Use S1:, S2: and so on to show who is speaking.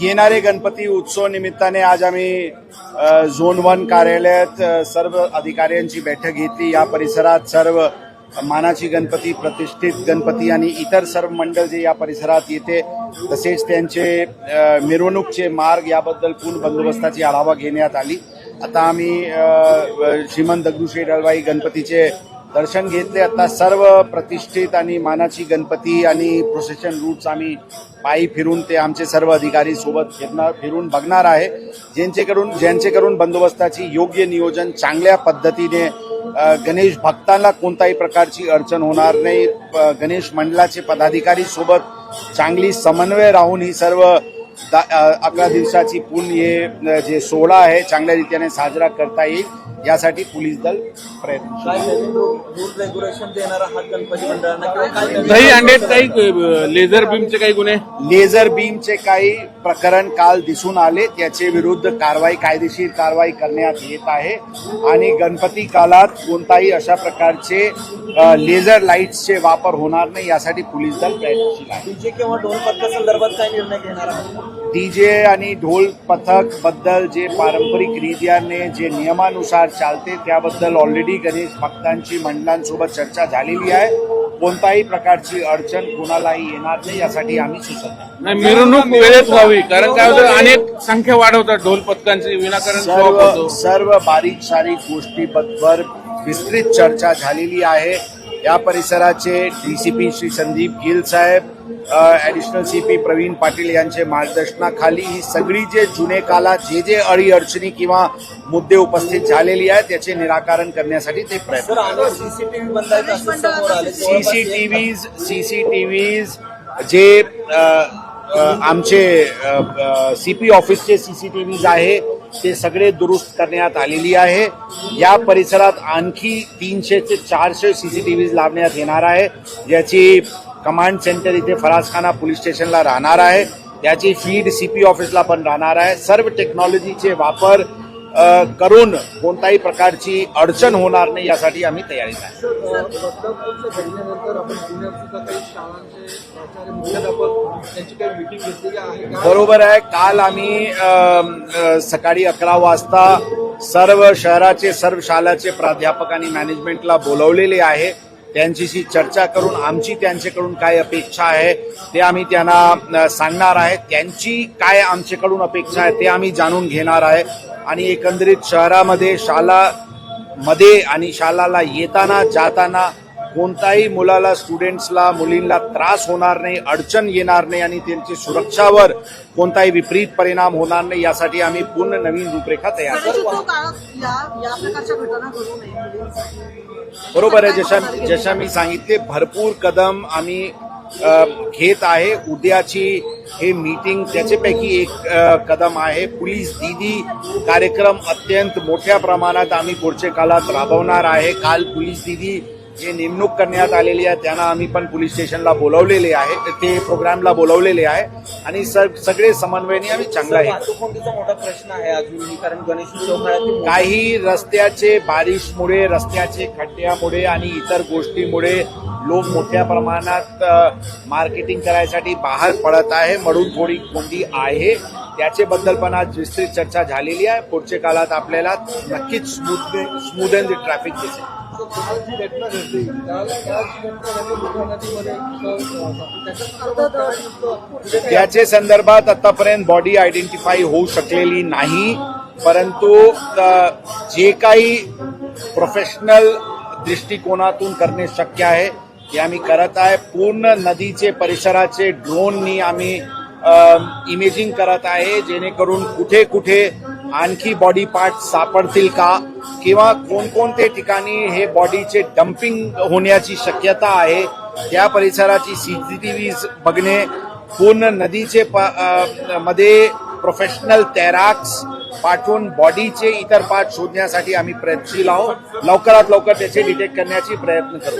S1: येणारे गणपती उत्सव निमित्ताने आज आम्ही झोन वन कार्यालयात सर्व अधिकाऱ्यांची बैठक घेतली. या परिसरात सर्व मानाची गणपती प्रतिष्ठित गणपती आणि इतर सर्व मंडळ जे या परिसरात येते तसेच त्यांचे मिरवणूकचे मार्ग याबद्दल पूर्ण बंदोबस्ताची आढावा घेण्यात आली. आता आम्ही श्रीमंत दगडूशेठ हलवाई गणपतीचे दर्शन घेतले. आता सर्व प्रतिष्ठित आणि मानाची गणपती आणि प्रोसेशन रूट्स आम्ही पायी फिरून ते आमचे सर्व अधिकारी सोबत फिरणार फिरून बघणार आहे. ज्यांचेकडून ज्यांचेकडून बंदोबस्ताची योग्य नियोजन चांगल्या पद्धतीने गणेश भक्तांना कोणताही प्रकारची अडचण होणार नाही. गणेश मंडळाचे पदाधिकारी सोबत चांगली समन्वय राहून ही सर्व दा- अकरा दिवसाची पूर्ण हे जे सोहळा आहे चांगल्या रीतीने साजरा करता येईल. यासाठी पोलीस दल प्रयत्न
S2: हा
S3: लेझर बीमचे काही गुन्हे?
S1: लेझर बीमचे काही प्रकरण काल दिसून आले. त्याचे विरुद्ध कारवाई कायदेशीर कारवाई करण्यात येत आहे. आणि गणपती कालात कोणताही अशा प्रकारचे लेझर लाईट्सचे वापर होणार नाही. यासाठी पोलीस दल प्रयत्नशील आहे.
S2: संदर्भात काय निर्णय घेणार
S1: डीजे आणि ढोल पथकबद्दल जे पारंपरिक रीत्याने जे नियमानुसार चालते त्याबद्दल ऑलरेडी गणेश भक्तांची मंडळांसोबत चर्चा झालेली आहे. कोणताही प्रकारची अडचण कोणालाही येणार नाही यासाठी आम्ही आहे.
S3: नाही मिरवणूक वेळेत व्हावी. कारण काय होतं अनेक संख्या वाढवतात ढोल पथकांची विनाकारण
S1: सर्व सर्व बारीक सारीक गोष्टीबद्दल विस्तृत चर्चा झालेली आहे. या परिसराचे डीसीपी श्री संदीप गिल साहेब ऍडिशनल सीपी प्रवीण पाटील यांचे मार्गदर्शनाखाली ही सगळी जे जुने काळात जे जे अडी अडचणी किंवा मुद्दे उपस्थित झालेली आहेत त्याचे निराकरण करण्यासाठी ते प्रयत्न
S2: सर अनेक सीसीटीव्ही बंद आहेत असं समोर आले.
S1: सीसीटीव्हीज सीसीटीव्हीज जे अ, अ, आमचे सीपी ऑफिसचे सीसीटीव्हीज आहे ते सगळे दुरुस्त करण्यात आलेली आहे. या परिसरात आणखी तीनशे ते चारशे सी सी टी सीसीटीव्हीज लावण्यात येणार आहे. ज्याची कमांड सेंटर इथे फरासखाना पोलीस स्टेशनला राहणार आहे. त्याची फीड सी पी ऑफिसला पण राहणार आहे. सर्व टेक्नॉलॉजीचे वापर करून कोणताही प्रकारची अडचण होणार नाही यासाठी आम्ही तयारीत आहे बरोबर आहे. काल आम्ही सकाळी अकरा वाजता सर्व शहराचे सर्व शालाचे प्राध्यापक आणि मॅनेजमेंटला बोलवलेले आहे. त्यांच्याशी चर्चा करून आमची त्यांच्याकडून काय अपेक्षा आहे ते आम्ही त्यांना सांगणार आहे. त्यांची काय आमच्याकडून अपेक्षा आहे ते आम्ही जाणून घेणार आहे. आणि एकंदरीत शहरामध्ये शाळा मध्ये आणि शाळाला येताना जाताना कोणताही मुलाला स्टुडंट्सला मुलींना त्रास होणार नाही अडचण येणार नाही आणि त्यांची सुरक्षावर कोणताही विपरीत परिणाम होणार नाही यासाठी आम्ही पूर्ण नवीन रूपरेखा तयार करू बरोबर आहे जशा जशा मी सांगितले भरपूर कदम आम्ही घेत आहे. उद्याची हे मीटिंग त्याच्यापैकी एक कदम आहे. पोलीस दीदी कार्यक्रम अत्यंत मोठ्या प्रमाणात आम्ही पुढच्या काळात राबवणार आहे. काल पोलीस दीदी जे नेमणूक करण्यात आलेली आहे त्यांना आम्ही पण पोलीस स्टेशनला बोलवलेले आहे. ते प्रोग्रामला बोलवलेले आहे. आणि सग- सगळे समन्वयाने आम्ही चांगला आहे
S2: मोठा प्रश्न आहे कारण काळात
S1: काही रस्त्याचे बारिशमुळे रस्त्याचे खड्ड्यामुळे आणि इतर गोष्टीमुळे लोक मोठ्या प्रमाणात मार्केटिंग करायसाठी बाहेर पडत आहे. म्हणून थोडी कोंडी आहे. त्याच्याबद्दल पण आज विस्तृत चर्चा झालेली आहे. पुढच्या काळात आपल्याला नक्कीच स्मूथ स्मूथ अँड ट्रॅफिक दिसेल.
S4: याचे घटना घडली घटना घडली नदीमध्ये
S1: त्याचे संदर्भात आतापर्यंत बॉडी आयडेंटिफाय होऊ शकलेली नाही परंतु जे काही प्रोफेशनल दृष्टिकोनातून करणे शक्य आहे ते आम्ही करत आहे. पूर्ण नदीचे परिसराचे ड्रोननी आम्ही इमेजिंग करत आहे जेणेकरून कुठे कुठे आणखी बॉडी पार्ट सापडतील का? किंवा कोणकोणते ठिकाणी हे बॉडीचे डम्पिंग होण्याची शक्यता आहे? त्या परिसराची सी सी टी व्ही बघणे पूर्ण नदीचे प- मध्ये प्रोफेशनल तैराक्स पाठवून बॉडीचे इतर पार्ट शोधण्यासाठी आम्ही प्रयत्नशील आहोत. लवकरात लवकर त्याचे डिटेक्ट करण्याची प्रयत्न करू.